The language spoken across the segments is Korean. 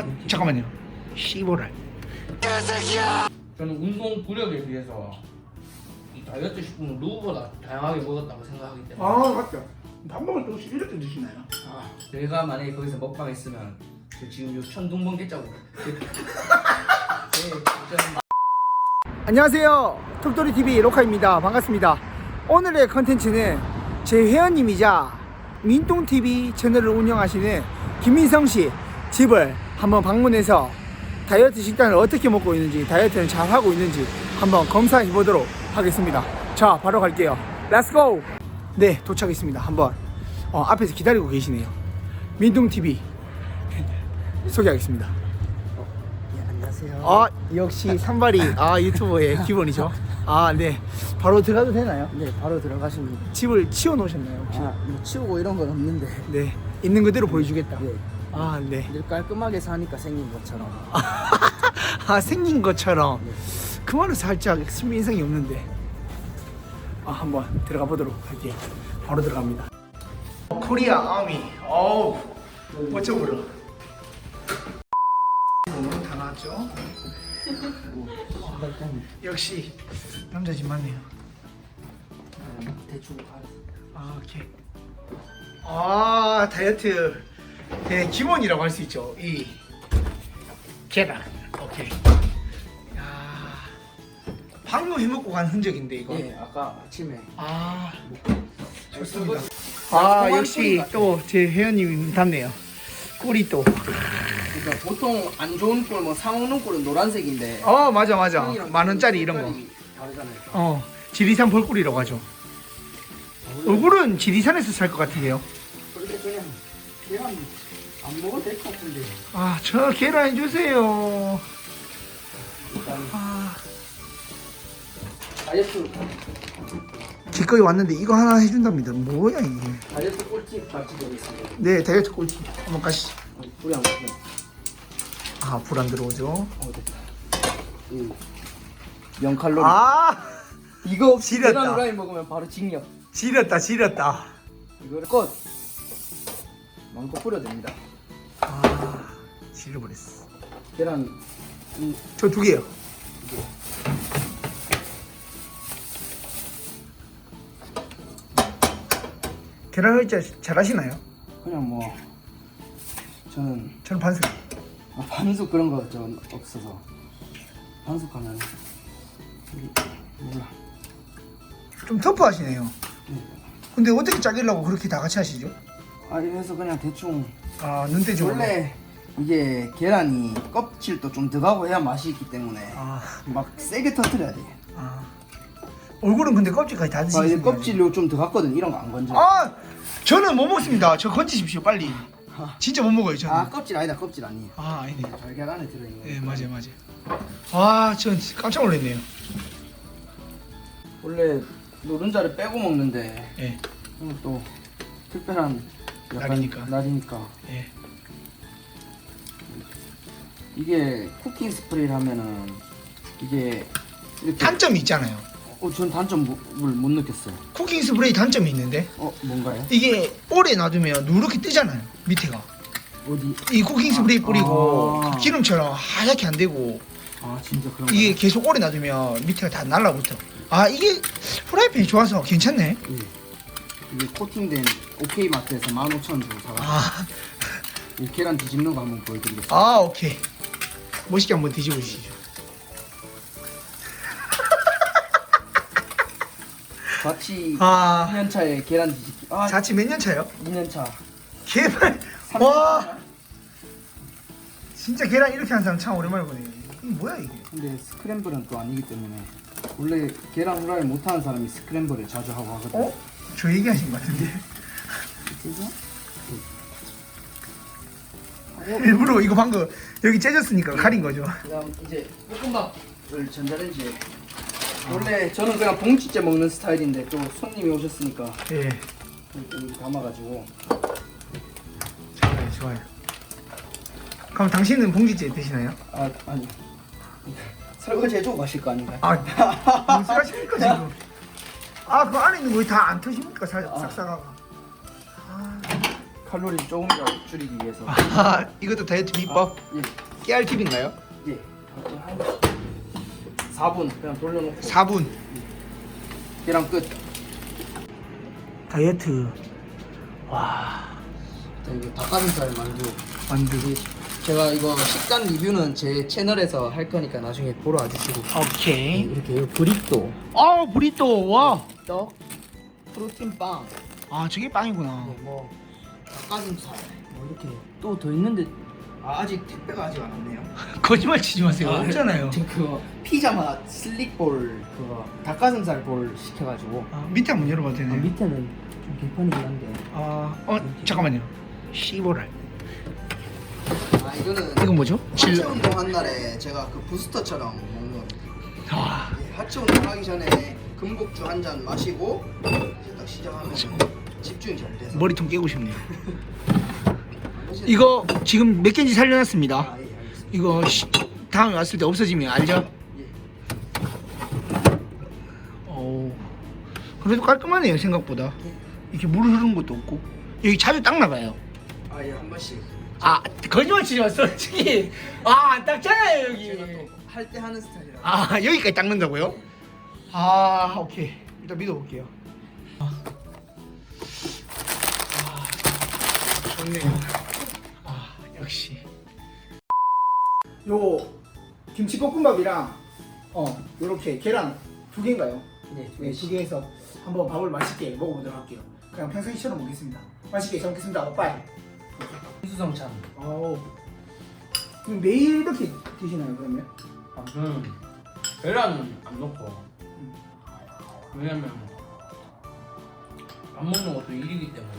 어 잠깐만요. 시보랄. 저는 운동 부력에 비해서 이 다이어트 식품을 누구보다 다양하게 먹었다고 생각하기 때문에 아 맞죠. 밥 먹을 때 혹시 이렇게 드시나요? 아, 내가 만약에 거기서 먹방 했으면 저 지금 요 천둥번개 짜고 제 도전 안녕하세요. 톡토리 TV 로카입니다. 반갑습니다. 오늘의 컨텐츠는 제 회원님이자 민동 TV 채널을 운영하시는 김민성 씨 집을 한번 방문해서 다이어트 식단을 어떻게 먹고 있는지 다이어트는 잘 하고 있는지 한번 검사해 보도록 하겠습니다. 자, 바로 갈게요. 렛츠고! 네, 도착했습니다. 한번 어, 앞에서 기다리고 계시네요. 민동 TV 소개하겠습니다. 네, 안녕하세요. 아 역시 산발이 아 유튜버의 기본이죠. 아 네, 바로 들어가도 되나요? 네, 바로 들어가시면 집을 치워 놓으셨나요 혹시? 아, 뭐 치우고 이런 건 없는데 네, 있는 그대로 보여주겠다. 네, 아 네, 늘 깔끔하게 사니까 생긴 것처럼 아 생긴 것처럼 그 말은 살짝 신빙성이 없는데. 아 한번 들어가 보도록 할게요. 바로 들어갑니다. 코리아 아미, 어우 멋져 보여. 오늘 다 나왔죠? 역시 남자 집 맞네요. 대충 가. 아, 오케이. 아, 다이어트 네, 기본이라고 할 수 있죠. 이 계란. 오케이. 야, 방금 해먹고 간 흔적인데 이거. 예, 아까 아침에 아, 좋습니다. 아, 역시 또 제 회원님이 답네요. 꿀이 또. 그러니까 보통 안 좋은 꿀뭐 사먹는 꿀은 노란색인데 어, 맞아, 맞아. 형이랑 만 원짜리 이런 거. 색깔이 다르잖아요. 어, 지리산 벌꿀이라고 하죠. 얼굴은 지리산에서 살 것 같은데요. 그런데 그냥 계란 안 먹어도 될 것 같은데 아, 저 계란 주세요. 일단 아. 다이어트 기꺼이 왔는데 이거 하나 해준답니다. 뭐야 이게? 다이어트 꿀팁 같이 드리겠습니다. 네, 다이어트 꿀팁 한번 가시죠. 불이 안 먹으면 아, 불 안 들어오죠? 어 됐다. 이 0칼로리. 아, 이거 없이 지렸다. 계란 후라이 먹으면 바로 징역. 지렸다, 지렸다. 이거를 끝. 마음껏 뿌려도 됩니다. 아, 지려버렸어. 계란 이 저 두 개요. 계란 후라이 잘하시나요? 그냥 뭐 저는 저는 반숙. 아, 반숙 그런 거저 없어서 반숙하면 이- 몰라. 좀 터프하시네요. 네. 근데 어떻게 짜기려고 그렇게 다 같이 하시죠? 아 이래서 그냥 대충 아, 눈대중으로. 원래 이게 계란이 껍질도 좀 들어가고 해야 맛이 있기 때문에 아, 막 세게 터트려야 돼. 아. 얼굴은 근데 껍질까지 다아 드시는 껍질로 좀 들어갔거든 이런 거 안 건져. 아, 저는 못 먹습니다. 저 건지십시오, 빨리. 진짜 못 먹어요, 저는. 아 껍질 아니다 껍질 아니에요. 아, 아니네. 달걀 안에 들어있는 거. 예, 맞아요, 맞아요. 아, 전 깜짝 놀랐네요. 원래 노른자를 빼고 먹는데 예, 오늘 또 특별한 날이니까. 날이니까 예. 이게 쿠킹 스프레이를 하면은 이게 이렇게 단점이 있잖아요. 어, 전 단점을 못 느꼈어요. 쿠킹 스프레이 단점이 있는데 어 뭔가요? 이게 오래 놔두면 누렇게 뜨잖아요. 밑에가. 어디? 이 쿠킹 스프레이 뿌리고 아. 그 기름처럼 하얗게 안 되고 아 진짜 그런 이게 계속 오래 놔두면 밑에가 다 날라붙어. 아, 이게 프라이팬이 좋아서 괜찮네. 예. 이게 코팅된 OK 마트에서 15,000원 주고 사가. 아, 이 계란 뒤집는 거 한번 보여드리겠습니다. 아, 오케이. 멋있게 한번 뒤집어 주시죠. 자취 아, 2년 차에 계란 뒤집기. 아 자취 몇 년 차요? 2년 차. 개발. 삼 와. 진짜 계란 이렇게 하는 사람 참 오랜만에 보네. 이게 뭐야 이게? 근데 스크램블은 또 아니기 때문에 원래 계란 후라이 못하는 사람이 스크램블을 자주 하고 하거든. 어? 저 얘기하신 것 같은데. 일부러 이거 방금 여기 째졌으니까 가린 거죠. 그다음 이제 볶음밥을 전자레인지에 원래 저는 그냥 봉지째 먹는 스타일인데 또 손님이 오셨으니까 예. 담아가지고 좋아요, 좋아요. 그럼 당신은 봉지째 드시나요? 아 아니 설거지 해주고 가실 거 아닌가요? 아, 무슨 하십니까 지금? 아, 그 안에 있는 거 다 안 터십니까? 사- 싹싹하가. 아, 칼로리 조금 더 줄이기 위해서. 아 이것도 다이어트 비법? 예. 깨알 팁인가요? 예. 한 4분 그냥 돌려놓고 4분 계란 끝. 다이어트 와 자, 이거 닭가슴살 만두. 만두 제가 이거 식단 리뷰는 제 채널에서 할 거니까 나중에 보러 와주시고 오케이 이렇게 브리또, 아 브리또 와 아 떡, 프로틴 빵, 저게 빵이구나. 네, 뭐 닭가슴살, 뭐 이렇게 또 더 있는데 아, 아직 택배가 아직 안 왔네요. 거짓말 치지 마세요. 없잖아요. 저 그거 피자 맛 슬릭볼 그거 닭가슴살 볼 시켜가지고. 아, 밑에 한번 열어봐도 아, 되나요? 밑에는 좀 개판이긴 한데. 아, 어 잠깐만요. 시보랄. 아 이거는 이건 뭐죠? 하체 질 운동 한 날에 제가 그 부스터처럼 먹는. 아, 예, 하체 운동 하기 전에 금복주 한 잔 마시고 이제 딱 시작하면 집중이 잘 돼서 머리통 깨고 싶네요 이거 지금 몇 개인지 살려놨습니다 아, 예, 알겠습니다. 이거 시, 다음에 왔을 때 없어지면 알죠? 예. 오, 그래도 깔끔하네요 생각보다 이렇게 물 흐르는 것도 없고 여기 자주 딱 나가요 아, 예, 한 번씩. 아 거짓말 치지 마 솔직히 아안 닦잖아요 제가 여기 또할 때 하는 스타일이라. 아 여기까지 닦는다고요? 아 오케이. 일단 믿어볼게요. 아, 아, 좋네요. 아 역시. 요 김치볶음밥이랑 어 요렇게 계란 두 개인가요? 네, 네, 두 개에서 한번 밥을 맛있게 먹어보도록 할게요. 그냥 평상시처럼 먹겠습니다. 맛있게 잘 먹겠습니다. 빠이. 수성찬. 어우 그럼 매일 이렇게 드시나요 그러면? 아, 저는 계란은 안 넣고 왜냐면 밥 먹는 것도 일이기 때문에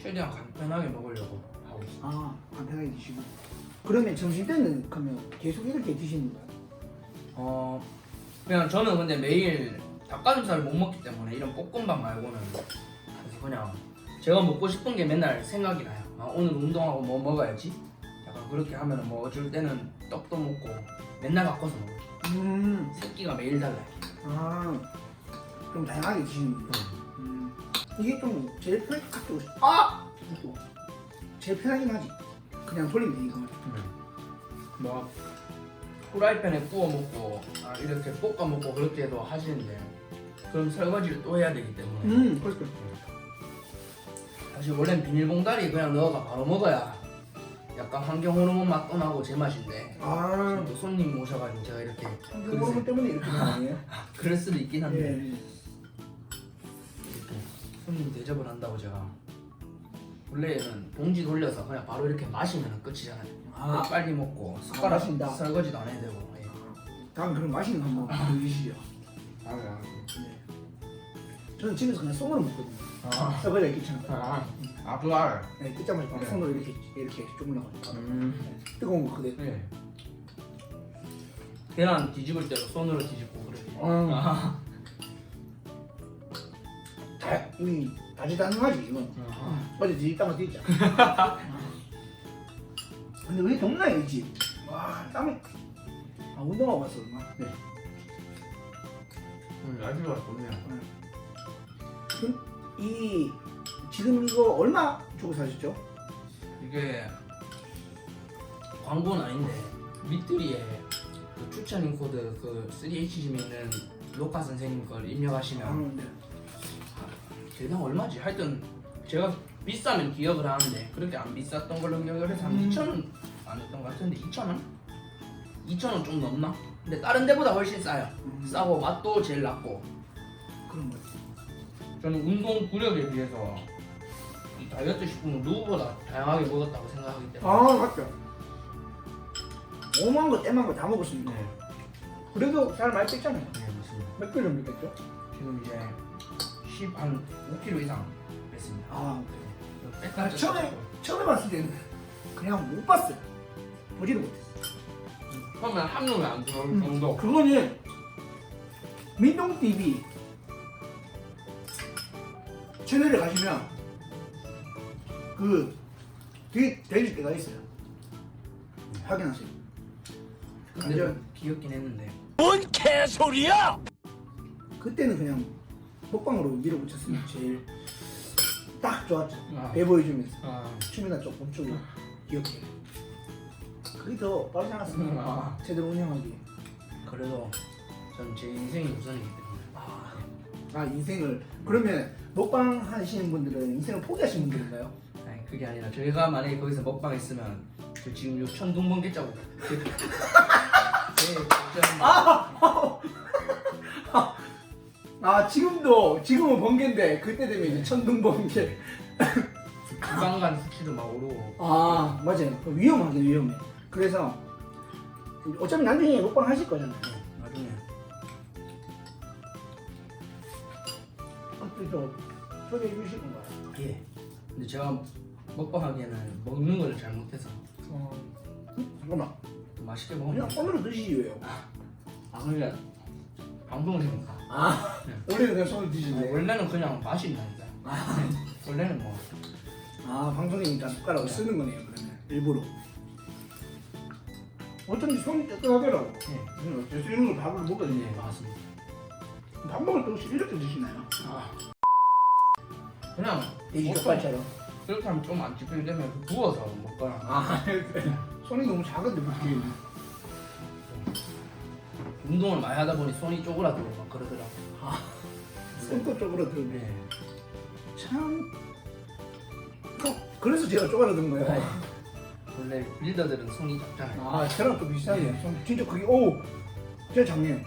최대한 간편하게 먹으려고 하고 있어요. 아 간편하게 드시고 그러면 점심 때는 그러면 계속 이렇게 드시는 거예요? 어 그냥 저는 근데 매일 닭가슴살을 못 먹기 때문에 이런 볶음밥 말고는 그래서 그냥 제가 먹고 싶은 게 맨날 생각이 나요. 아, 오늘 운동하고 뭐 먹어야지. 약간 그렇게 하면 뭐 어쩔 때는 떡도 먹고 맨날 바꿔서 먹어요. 음, 새끼가 매일 달라요. 아, 좀 다양하게 드시는군요. 음, 이게 좀 제일 편, 가지고 싶- 아! 또 제일 편하긴 하지. 그냥 돌리면 되니까. 뭐 후라이팬에 구워 먹고 아, 이렇게 볶아 먹고 그렇게 해도 하시는데 그럼 설거지를 또 해야 되기 때문에 음, 그렇죠. 사실 원래는 비닐봉다리 그냥 넣어가 바로 먹어야 약간 환경 호르몬 맛도 나고 제 맛인데 아, 또 손님 오셔가지고 제가 이렇게 호르몬 때문에 이렇게 되는 거 아니에요? 그럴 수도 있긴 한데 예. 손님 대접을 한다고 제가 원래는 봉지 돌려서 그냥 바로 이렇게 마시면 끝이잖아요 아. 빨리 먹고 아, 숟가락 마신다. 설거지도 안 해야 되고 예. 다음 그럼 맛있는 거 한번 보여주시죠. 아, 네. 저는 집에서 그냥 손으로 먹거든요. 아, 써버려 귀찮아요. 아, 아, 그거 알아요. 네, 바로 네. 손으로 이렇게 이렇게 쪼물러가지고 음, 뜨거운 거 그대. 네. 계란 뒤집을 때도 손으로 뒤집고 그래. 음. 아, 다, 이 다지다능하지 이건. 아. 어제 뒤집다가 뒤집자. 근데 왜 덥나요 이 집? 와 땀이. 아 운동하고 왔어 얼마? 네. 음, 날씨가 좋네요. 이 지금 이거 얼마 주고 사셨죠? 이게 광고는 아닌데 밑들이에 그 추천 인 코드 그 3HG에 있는 로카 선생님 걸 입력하시면 아, 네. 대당 얼마지? 하여튼 제가 비싸면 기억을 하는데 그렇게 안 비쌌던 걸로 기억을 해서 한 음. 2,000원 안 했던 것 같은데 2,000원? 2,000원 좀 넘나? 근데 다른 데보다 훨씬 싸요 음, 싸고 맛도 제일 낮고 그런 거. 저는 운동 구력에 비해서 이 다이어트 식품을 누구보다 다양하게 먹었다고 생각하기 때문에 아 맞죠. 오만 거 떼만 거다 먹었습니다. 네, 그래도 살 많이 뺐잖아요. 네 맞습니다 몇 킬로 뺐죠? 지금 이제 10, 한 5kg 이상 뺐습니다 아 뺐다 아, 처음에 처음에 봤을 때는 그냥 못 봤어요. 보지도 못했어요. 처음에 한 명이 안 들어올 음. 정도 그거는 민동 TV 채널에 가시면 그 뒤에 되실 때가 있어요. 확인하세요. 근데 완전 귀엽긴 했는데 그때는 그냥 먹방으로 밀어붙였어요. 제일 딱 좋았죠. 아. 배 보여주면서 아, 춤이나 조금 추고 귀엽게. 그게 더 빠르지 않았습니까? 음, 아. 제대로 운영하기. 그래도 전제 인생이 우선이기 때문에. 아, 아 인생을 그러면 먹방 하시는 분들은 인생을 포기하신 분들인가요? 아니 그게 아니라 저희가 만약에 거기서 먹방 했으면 저 지금 요 천둥번 개짜고. 네, 진짜 아 지금도 지금은 번개인데 그때 되면 이제 천둥 번개. 구강간 수치도 막 오르고. 아 맞아요. 위험하게 위험해. 그래서 어차피 나중에 먹방 하실 거잖아요. 네, 나중에 어떻게 좀 소개해 주실 건가요? 예. 근데 제가 먹방 하기에는 먹는 걸 잘 못해서 어, 음? 잠깐만. 또 맛있게 그냥 먹으면 손으로 드시지 왜요? 아 그러니까 방송이니까. 아 원래는 그냥 손으로 드시네. 원래는 그냥 맛이 나니까. 원래는 뭐 아 방송이니까 숟가락을 쓰는 거네요 그러면 일부러. 어쩐지 손이 뜨뜻하더라고. 예. 음, 어쩔 이런 거 밥을 네, 되니까. 맞습니다. 밥 먹을 때 혹시 이렇게 드시나요? 아. 그냥 돼지 족발처럼. 그렇게 하면 좀안 찝히게 되면 부어서 먹거나 아 손이 너무 작은데 어떻게? 운동을 많이 하다 보니 손이 쪼그라들고 막 그러더라고. 손도 쪼그라들고. 네. 참. 어, 그래서 제가 쪼그라든 거예요. 네. 원래 빌더들은 손이 작잖아요. 아, 저랑 또 비슷하네요. 손 진짜 크게, 오! 진짜 작네요.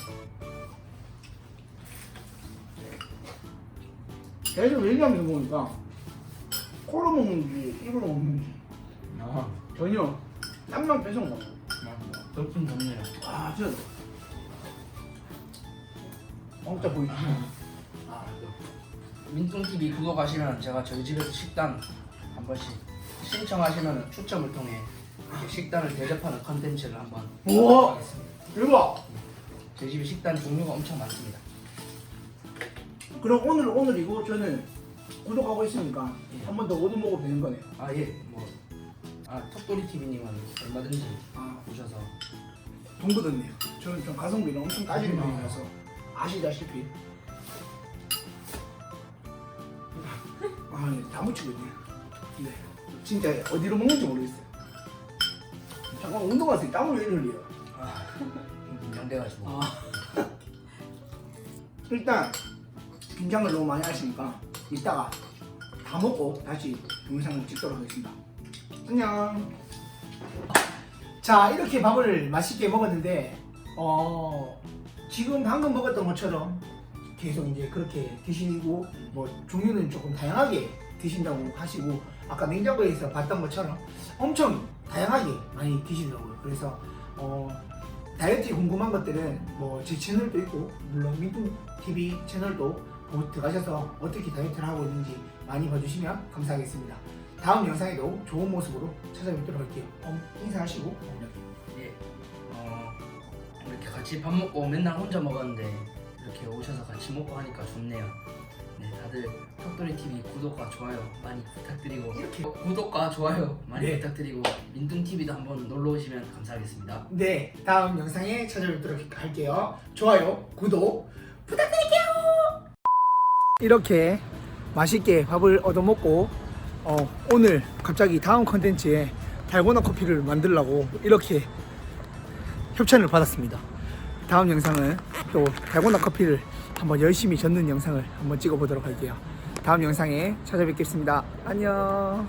계속 얘기하면서 보니까 코로 먹는지 입으로 먹는지 아, 전혀 땀만 뺏어 먹어. 맞아. 덕분 좋네요. 아, 진짜. 왕자 보이지? 아, 민뚱 TV 구독하시면 제가 저희 집에서 식단 한 번씩 신청하시면 추첨을 통해 이렇게 식단을 대접하는 컨텐츠를 한번 우와! 하겠습니다. 대박! 저희 집에 식단 종류가 엄청 많습니다. 그럼 오늘 오늘이고 저는 구독하고 있으니까 예. 한 번 더 얻어 먹어도 되는 거네요. 아 예, 뭐, 아 턱돌이 TV님은 얼마든지 아, 오셔서 동거든요. 저는 좀 가성비를 엄청 따지는 편이라서 아시다시피 아, 네, 다 묻히거든요. 네, 진짜 어디로 먹는지 모르겠어요. 잠깐 운동하세요. 땀을 왜 흘려요? 아, 긴장돼가지고 아. 일단 긴장을 너무 많이 하시니까 이따가 다 먹고 다시 동영상을 찍도록 하겠습니다. 안녕. 자 이렇게 밥을 맛있게 먹었는데 어 지금 방금 먹었던 것처럼 계속 이제 그렇게 드시고 뭐 종류는 조금 다양하게 드신다고 하시고 아까 냉장고에서 봤던 것처럼 엄청 다양하게 많이 드시더라고요. 그래서 어 다이어트에 궁금한 것들은 뭐 제 채널도 있고 물론 민tung TV 채널도 보- 들어가셔서 어떻게 다이어트를 하고 있는지 많이 봐주시면 감사하겠습니다. 다음 영상에도 좋은 모습으로 찾아뵙도록 할게요. 어, 인사하시고 어, 이렇게 같이 밥 먹고 맨날 혼자 먹었는데 이렇게 오셔서 같이 먹고 하니까 좋네요. 네, 다들 턱돌이 TV 구독과 좋아요 많이 부탁드리고 이렇게. 어, 구독과 좋아요 많이 네. 부탁드리고 민뚱 TV도 한번 놀러 오시면 감사하겠습니다. 네, 다음 영상에 찾아뵙도록 할게요. 좋아요, 구독 부탁드릴게요. 이렇게 맛있게 밥을 얻어먹고 어, 오늘 갑자기 다음 컨텐츠에 달고나 커피를 만들려고 이렇게 협찬을 받았습니다. 다음 영상은 또 달고나 커피를 한번 열심히 젓는 영상을 한번 찍어보도록 할게요. 다음 영상에 찾아뵙겠습니다. 안녕.